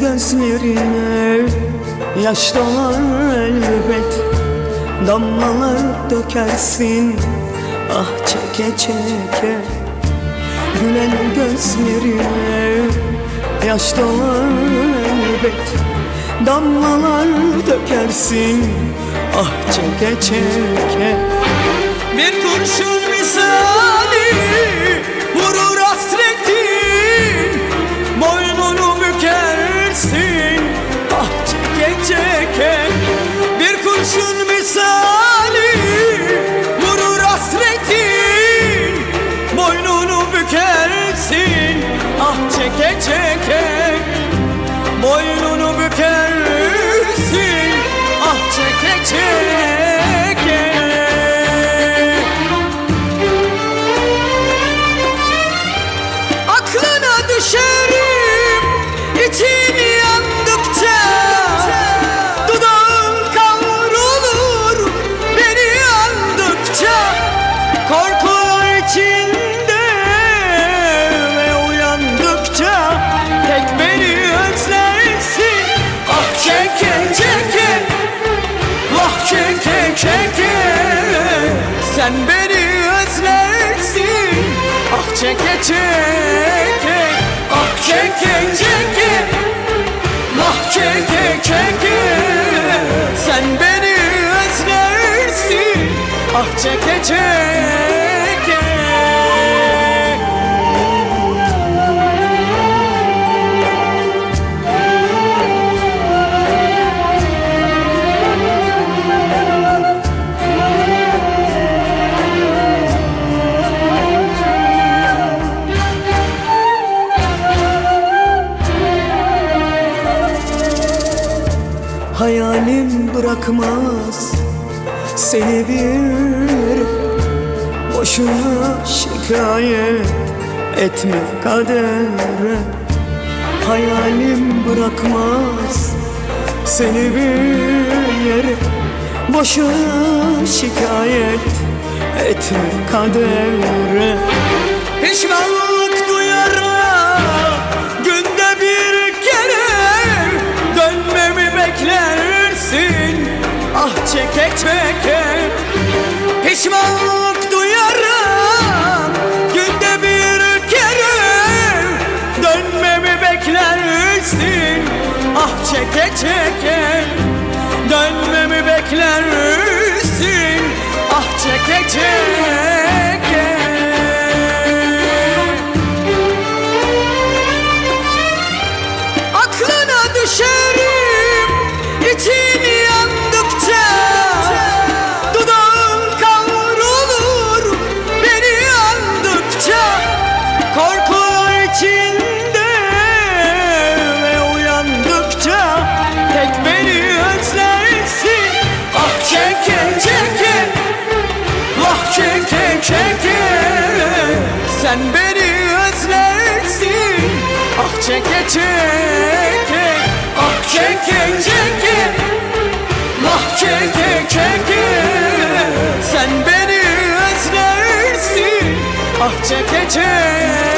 gözlerine Yaş dolar elbet. Damlalar dökersin Ah çeke çeke. Gülen gözlerine Yaş dolar elbet. Damlalar dökersin Ah çeke çeke. Bir kurşun misali Vurur çeke çeke Boynunu bükersin. Ah çeke çeke. Aklına düşerim için yandıkça. Dudağın kavrulur beni yandıkça. Korku beni özlersin. Ah çeke çeke. Ah çeke çeke. Vah çeke çeke. Sen beni özlersin. Ah çeke çeke Hayalim bırakmaz seni bir Boşuna şikayet etme kadere. Hayalim bırakmaz seni bir yere Boşuna şikayet etme kadere. Pişmanlık ah çeke çeke. Pişmanlık duyarak günde bir kere. Dönmemi beklersin ah çeke çeke. Dönmemi beklersin Sen beni özlersin. Ah çeke çeke Ah çeke çeke. Vah çeke çeke. Sen beni özlersin. Ah çeke çeke